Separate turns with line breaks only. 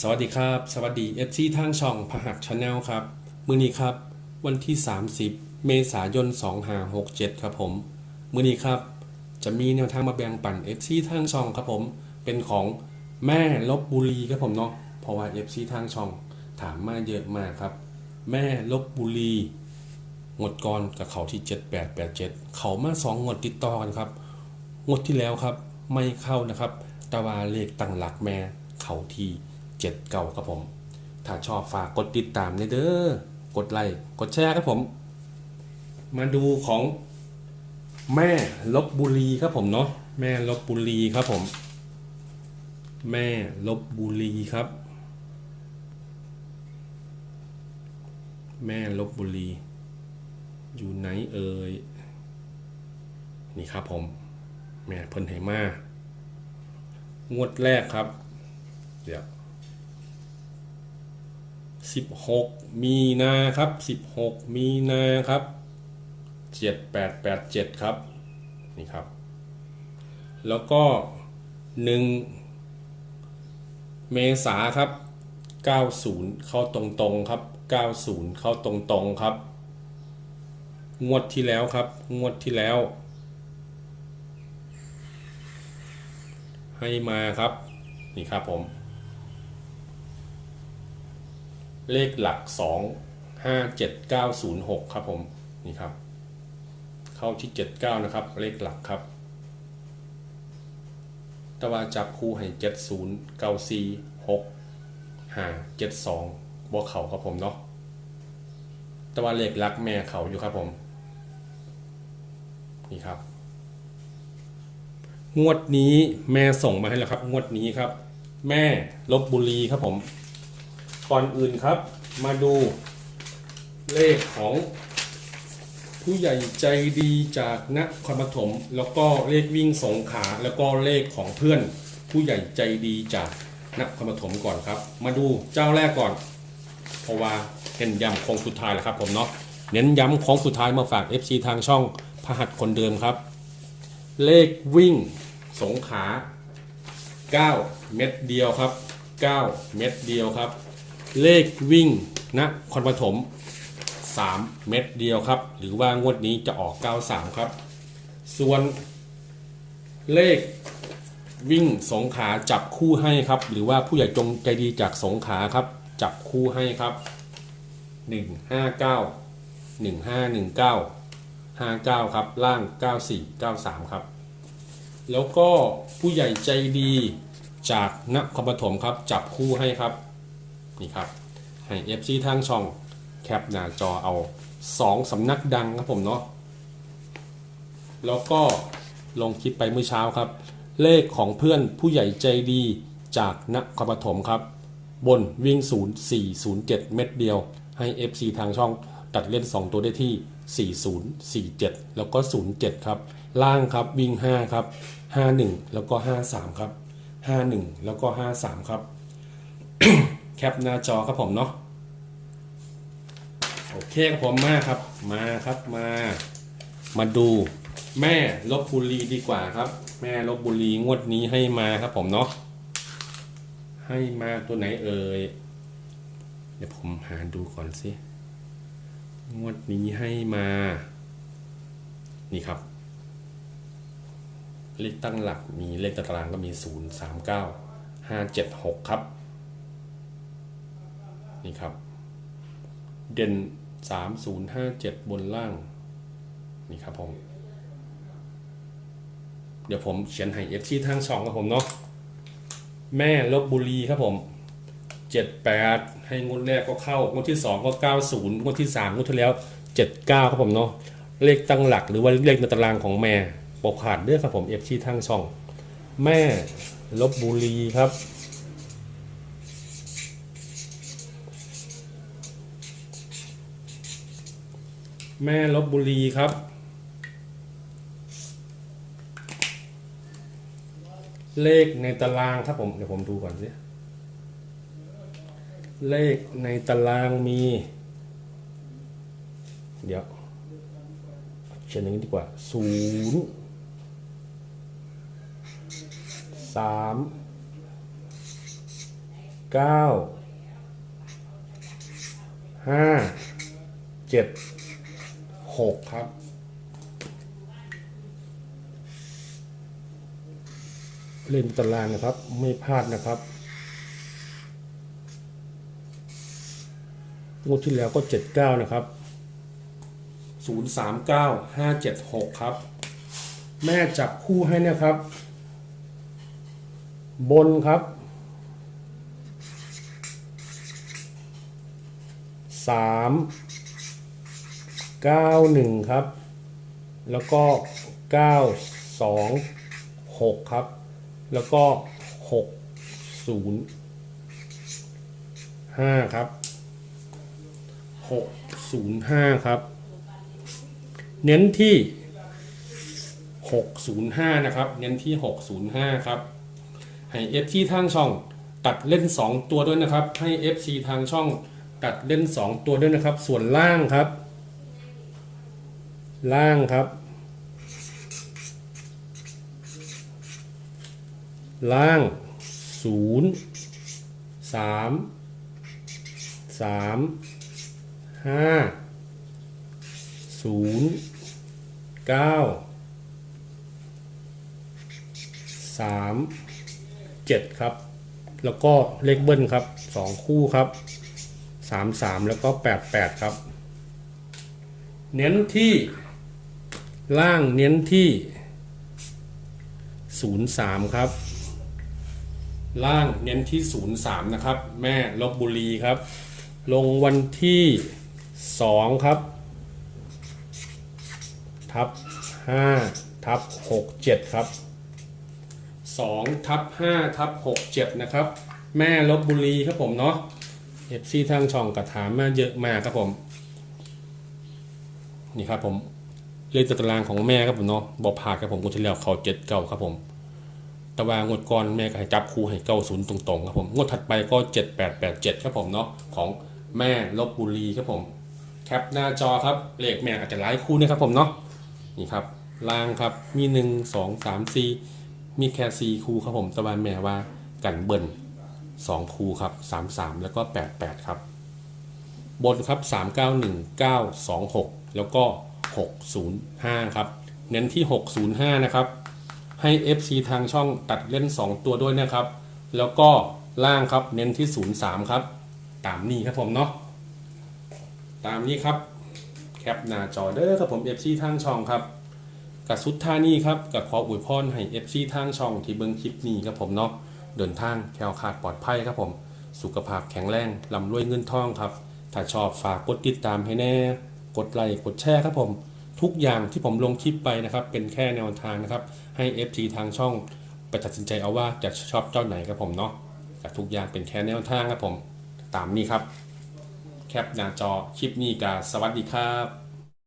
สวัสดีครับ สวัสดี FC ทางช่องพหัสชาแนลครับ มือนี้ครับ วันที่ 30 เมษายน2567 ครับผม มือนี้ครับ จะมีแนวทางมาแบ่งปัน FC ทางช่องครับผม เป็นของแม่ลบบุรีครับผมเนาะ เพราะว่า FC ทางช่องถามมาเยอะมากครับ แม่ลบบุรีงดก่อนกับเขาที่ 7887 เขามา2งวดติดต่อกันครับ งวดที่แล้วครับ ไม่เข้านะครับ แต่ว่าเลขตั้งหลักแม่เขาที่ เจ็ดเก่าครับผม ถ้าชอบฝากกดติดตามเด้อกดไลค์กดแชร์ครับผม มาดูของแม่ลบบุรีครับผมเนาะแม่ลบบุรีครับผม แม่ลบบุรีครับ แม่ลบบุรี อยู่ไหนเอ่ยนี่ครับผม แม่เพิ่นให้มา งวดแรกครับ เดี๋ยว สิบหกมีนาครับสิบหกมีนาครับเจ็ดแปดแปดเจ็ดครับ นี่ครับ แล้วก็หนึ่งเมษาครับเก้าศูนย์เข้าตรงๆครับเก้าศูนย์เข้าตรงๆครับ งวดที่แล้วครับ งวดที่แล้ว ให้มาครับ นี่ครับผม เลขหลัก 2 5 7 9 0 6 ครับผม นี่ครับ เข้าที่ 79 นะครับ เลขหลักครับต่ว่าจับคู่ให้ 70 94 6 5 72บวกเขาครับผมเนาะต่ว่าเลขหลักแม่เขาอยู่ครับผม นี่ครับ งวดนี้แม่ส่งมาให้แล้วครับ งวดนี้ครับ แม่ลบบุรีครับผม ก่อนอื่นครับ มาดูเลขของ ผู้ใหญ่ใจดีจากนครปฐมแล้วก็เลขวิ่งสงขาแล้วก็เลขของเพื่อน ผู้ใหญ่ใจดีจากนครปฐมก่อนครับ มาดูเจ้าแรกก่อน เพราะว่าเน้นย้ำโค้งสุดท้ายแล้วครับผมเนาะเน้นย้ำโค้งสุดท้ายมาฝาก FC ทางช่องพหัสคนเดิมครับ เลขวิ่งสงขา 9 เม็ดเดียวครับ 9 เม็ดเดียวครับ เลขวิ่งนะครปฐม3 เม็ดเดียวครับ หรือว่างวดนี้จะออก 93 ครับ ส่วนเลขวิ่งสงขาจับคู่ให้ครับ หรือว่าผู้ใหญ่จงใจดีจากสงขาครับ จับคู่ให้ครับ 159 1519 59 ครับ ล่าง 94 93 ครับ แล้วก็ผู้ใหญ่ใจดีจากนครปฐมครับ จับคู่ให้ครับ นี่ครับ ให้ FC ทางช่องแคปหน้าจอเอา 2สำนักดังครับผมเนาะแล้วก็ลงคลิปไปเมื่อเช้าครับ เลขของเพื่อนผู้ใหญ่ใจดีจากนครปฐมครับ บนวิ่ง 0 4 0 7 เม็ดเดียว ให้ FC ทางช่องตัดเล่น 2 ตัวได้ที่ 40 47 แล้วก็ 07 ครับ ล่างครับวิ่ง 5 ครับ 51 แล้วก็ 53 ครับ 51 แล้วก็ 53 ครับ แคปหน้าจอครับผมเนาะโอเคครับผมมาครับมาครับมา มาดูแม่ลบบุรีดีกว่าครับ แม่ลบบุรีงวดนี้ให้มาครับผมเนาะให้มาตัวไหนเอ่ยเดี๋ยวผมหาดูก่อนสิงวดนี้ให้มา นี่ครับ เลขตั้งหลักมีเลขตารางก็มี 0 3 9 5 7 6 ครับ นี่ครับ เด่น 3 0 5 7 บนล่าง นี่ครับผม เดี๋ยวผมเขียนให้เอฟที่ทางช่องครับผมเนาะ แม่ลบบุรีครับผม 78 ให้งวดแรกก็เข้างวดที่ 2 ก็ 90งวดที่ 3งวดที่แล้ว 79 ครับผมเนาะ เลขตั้งหลักหรือว่าเลขในตารางของแม่ปกขาดเด้องครับผมเอฟที่ทางช่อง แม่ลบบุรีครับ แม่ลบบุรีครับ เลขในตารางครับผม เดี๋ยวผมดูก่อนสิ เลขในตารางมี เดี๋ยวเขียนอย่างนี้ดีกว่าศูนย์สามเก้าห้าเจ็ด หกครับ เล่นตารางนะครับ ไม่พลาดนะครับงวดที่แล้วก็เจ็ดเก้านะครับศูนย์สามเก้าห้าเจ็ดหกครับ แม่จับคู่ให้นะครับ บนครับสาม เก้าหนึ่งครับ แล้วก็เก้าสองหกครับ แล้วก็หกศูนย์ห้าครับหกศูนย์ห้าครับ เน้นที่ 605 นะครับ เน้นที่ 605 ครับ ให้ FC ทางช่องตัดเล่น 2 ตัวด้วยนะครับ ให้ FC ทางช่องตัดเล่น 2 ตัวด้วยนะครับ ส่วนล่างครับ ล่างครับ ล่าง 0 3 3 5 0 9สามเจ็ดครับ แล้วก็เลขเบิ้ลครับสองคู่ครับสามสามแล้วก็แปดแปดครับ เน้นที่ ล่างเน้นที่ศูนย์สามครับ ล่างเน้นที่ศูนะครับ แม่ลบบุรีครับ ลงวันที่สองครับ ทับห้าทับหกเจ็ดครับ 2 ทับ 5 ทับ 6 7 นะครับ แม่ลบบุรีครับผมเนาะเอฟซีทางช่องกระถามมาเยอะมากครับผม นี่ครับผม เลขตารางของแม่ครับผมเนาะบอพลาดครับผมกุชเลียวเขาเจ็ดเก้าครับผมตะวางวดก่อนแม่ก็ให้จับคู่ให้เก้าศูนย์ตรงๆครับผมงวดถัดไปก็เจ็ดแปดแปดเจ็ดครับผมเนาะของแม่ลบบุรีครับผมแคปหน้าจอครับเลขแม่อาจจะหลายคู่นะครับผมเนาะนี่ครับล่างครับมีหนึ่งสองสามสี่มีแค่สี่คู่ครับผมตะวันแม่ว่ากันเบิ้ลสองคู่ครับสามสามแล้วก็แปดแปดครับ บนครับสามเก้าหนึ่งเก้าสองหกแล้วก็ หกศูนย์ห้าครับ เน้นที่หกศูนย์ห้านะครับ ให้ FC ทางช่องตัดเล่น 2 ตัวด้วยนะครับ แล้วก็ล่างครับเน้นที่ 03 ครับ ตามนี้ครับผมเนาะ ตามนี้ครับ แคปหน้าจอเด้อครับผม FC ทางช่องครับกับสุดท่านี้ครับกับขออวยพรให้ FC ทางช่องที่เบิ้งคลิปนี้ครับผมเนาะ เดินทางแคล้วคลาดปลอดภัยครับผม สุขภาพแข็งแรงลำรวยเงินทองครับ ถ้าชอบฝากกดติดตามให้แน่ กดไลค์กดแชร์ครับผมทุกอย่างที่ผมลงคลิปไปนะครับ เป็นแค่แนวทางนะครับ ให้ FT ทางช่องไปตัดสินใจเอาว่าจะชอบเจ้าไหนครับผมเนาะแต่ทุกอย่างเป็นแค่แนวทางครับผม ตามนี้ครับ แคปหน้าจอคลิปนี้กาสวัสดีครับ